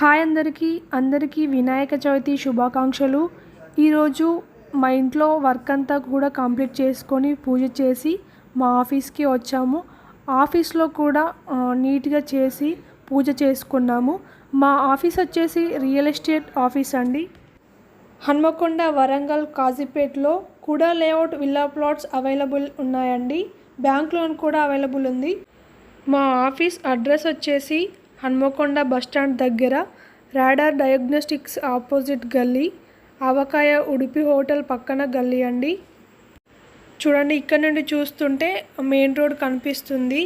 Hi అందరికీ అందరికీ వినాయక చవితి శుభాకాంక్షలు. ఈరోజు మా ఇంట్లో వర్క్ అంతా కూడా కంప్లీట్ చేసుకొని పూజ చేసి మా ఆఫీస్కి వచ్చాము. ఆఫీస్లో కూడా నీట్గా చేసి పూజ చేసుకున్నాము. మా ఆఫీస్ వచ్చేసి రియల్ ఎస్టేట్ ఆఫీస్ అండి. హన్మకొండ వరంగల్ కాజీపేట్లో కూడా లేఅవుట్ విల్లా ప్లాట్స్ అవైలబుల్ ఉన్నాయండి. బ్యాంక్ లోన్ కూడా అవైలబుల్ ఉంది. మా ఆఫీస్ అడ్రస్ వచ్చేసి హన్మకొండ బస్టాండ్ దగ్గర రాడార్ డయాగ్నోస్టిక్స్ ఆపోజిట్ గల్లీ అవకాయ ఉడిపి హోటల్ పక్కన గల్లీ అండి. చూడండి ఇక్కడ నుండి చూస్తుంటే మెయిన్ రోడ్ కనిపిస్తుంది.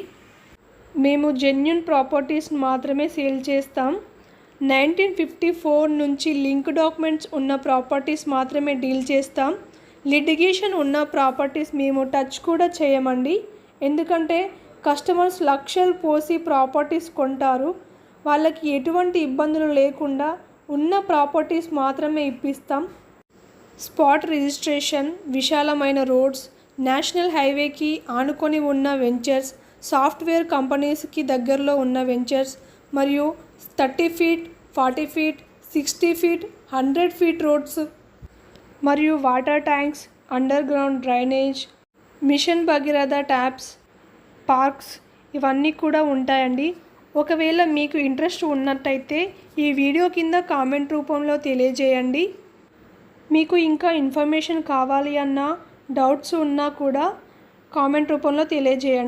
మేము జెన్యున్ ప్రాపర్టీస్ మాత్రమే సేల్ చేస్తాం. నైన్టీన్ ఫిఫ్టీ ఫోర్ నుంచి లింక్ డాక్యుమెంట్స్ ఉన్న ప్రాపర్టీస్ మాత్రమే డీల్ చేస్తాం. లిటిగేషన్ ఉన్న ప్రాపర్టీస్ మేము టచ్ కూడా చేయమండి. ఎందుకంటే కస్టమర్స్ లక్షలు పోసి ప్రాపర్టీస్ కొంటారు. వాళ్ళకి ఎటువంటి ఇబ్బందులు లేకుండా ఉన్న ప్రాపర్టీస్ మాత్రమే ఇప్పిస్తాం. స్పాట్ రిజిస్ట్రేషన్ విశాలమైన రోడ్స్ నేషనల్ హైవేకి ఆనుకొని ఉన్న వెంచర్స్ సాఫ్ట్వేర్ కంపెనీస్కి దగ్గరలో ఉన్న వెంచర్స్ మరియు thirty feet forty feet sixty feet hundred feet roads మరియు water tanks underground drainage mission Bhagiratha taps parks ఇవన్నీ కూడా ఉంటాయండి. ఒకవేళ మీకు ఇంట్రెస్ట్ ఉన్నట్టయితే ఈ వీడియో కింద కామెంట్ రూపంలో తెలియజేయండి. మీకు ఇంకా ఇన్ఫర్మేషన్ కావాలి అన్నా డౌట్స్ ఉన్నా కూడా కామెంట్ రూపంలో తెలియజేయండి.